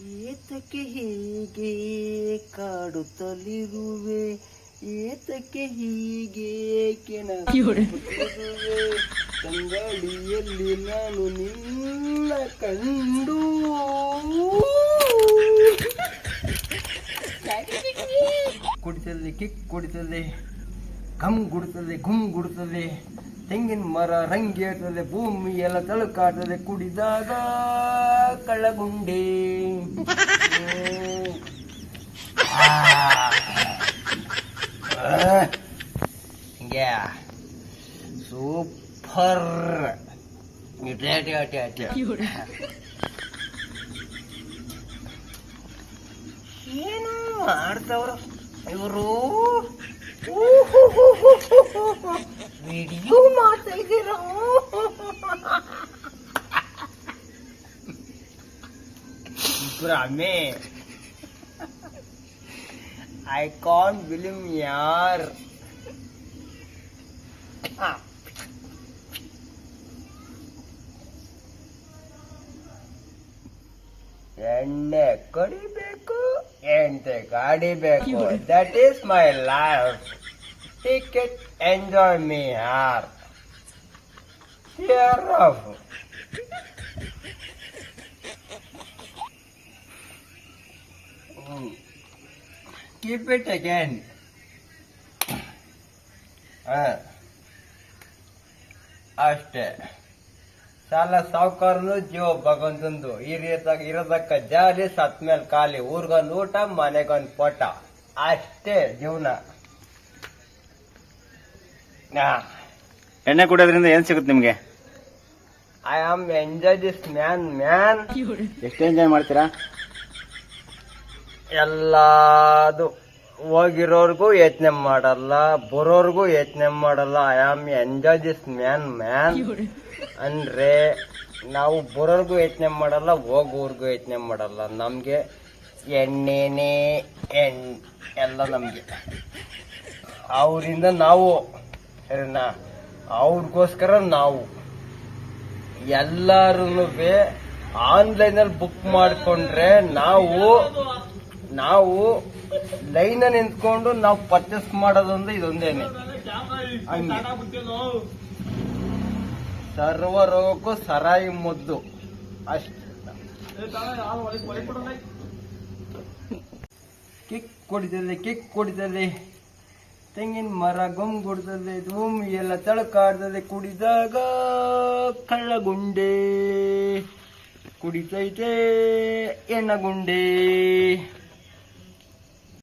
ಏತಕ್ಕೆ ಹೀಗೆ ಕಾಡುತ್ತಲಿರುವೆ? ಏತಕ್ಕೆ ಹೀಗೆ ಕಂಗಳಿಯಲ್ಲಿ ನಾನು ನಿನ್ನ ಕಂಡು. ಕುಡಿತಲ್ಲಿ ಕಿಕ್ ಕುಡಿತಲ್ಲಿ ಕಮ್ ಗುಡ್ತದೆ, ಗುಮ್ ಗುಡುತ್ತದೆ ತೆಂಗಿನ ಮರ ರಂಗೇರ್ತದೆ ಭೂಮಿ ಎಲ್ಲ ತಳುಕಾಡ್ತದೆ ಕುಡಿದಾಗ ಕಳ್ಳಗುಂಡಿ ಹ್ಮ್. ಆ. ಆ. ಹಿಂಗೆ ಸೂಪರ್ ಇಟ್ಲೆ ಅಟ್ಟಿ ಅಟ್ಟಿ ಅಟ್ಟಿ ಏನು ಆಡ್ತಾವ್ರ ಇವರು video ಭ್ರಮೆ ಐ ಕಾನ್ ಬಿಲಿಮ್ ಯಾರ್ ಎಣ್ಣೆ ಕಡಿಬೇಕು ಎಂಟೆ ಗಾಡಿಬೇಕು that is my life ticket enjoy me ಯಾರ್ care of Keep it again ಅಷ್ಟೇ. ಸಾಲ ಸಾವುಕಾರನು ಜೀವ ಭಗವಂತಂದು. ಈ ರೀತಿಯಾಗಿ ಇರೋದಕ್ಕ ಜಾಲಿ ಸತ್ ಮೇಲೆ ಖಾಲಿ. ಊರ್ಗೊಂದು ಊಟ ಮನೆಗೊಂದು ಪೋಟ. ಅಷ್ಟೇ ಜೀವನ. ಎಣ್ಣೆ ಕುಡಿಯೋದ್ರಿಂದ ಏನ್ ಸಿಗುತ್ತೆ ನಿಮ್ಗೆ? I am enjoy this man man ಎಷ್ಟು ಎಂಜಾಯ್ ಮಾಡ್ತೀರಾ? ಎಲ್ಲದು ಹೋಗಿರೋರ್ಗೂ ಯೋಚನೆ ಮಾಡಲ್ಲ, ಬರೋರ್ಗೂ ಯೋಚನೆ ಮಾಡಲ್ಲ. I am enjoy this man man ಅಂದ್ರೆ ನಾವು ಬರೋರ್ಗೂ ಯೋಚನೆ ಮಾಡಲ್ಲ, ಹೋಗೋರ್ಗೂ ಯೋಚನೆ ಮಾಡಲ್ಲ. ನಮ್ಗೆ ಎಣ್ಣೆನೆ ಎಣ್, ಎಲ್ಲ ನಮ್ಗೆ. ಅವರಿಂದ ನಾವು, ಸರಿನಾ? ಅವ್ರಿಗೋಸ್ಕರ ನಾವು. ಎಲ್ಲಾರು ಆನ್ಲೈನ್ ಅಲ್ಲಿ ಬುಕ್ ಮಾಡ್ಕೊಂಡ್ರೆ ನಾವು ನಾವು ಲೈನ್ ನಿಂತ್ಕೊಂಡು ನಾವು ಪರ್ಚೇಸ್ ಮಾಡೋದಂದ್ರೆ ಇದೊಂದೇನೆ. ಸರ್ವ ರೋಗಕ್ಕೂ ಸರಾಯಿ ಮದ್ದು. ಅಷ್ಟೇ. ಕಿಕ್ ಕುಡಿದಲ್ಲಿ ಕಿಕ್ ಕುಡಿದಲ್ಲಿ ತೆಂಗಿನ ಮರ ಗುಮ್ ಗುಡ್ತದೆ ಭೂಮಿ ಎಲ್ಲ ತಳಕಾಡ್ತದೆ ಕುಡಿದಾಗ ಕಳ್ಳಗುಂಡೆ. ಕುಡಿತೈತೆ ಎಣ್ಣಗುಂಡೆ.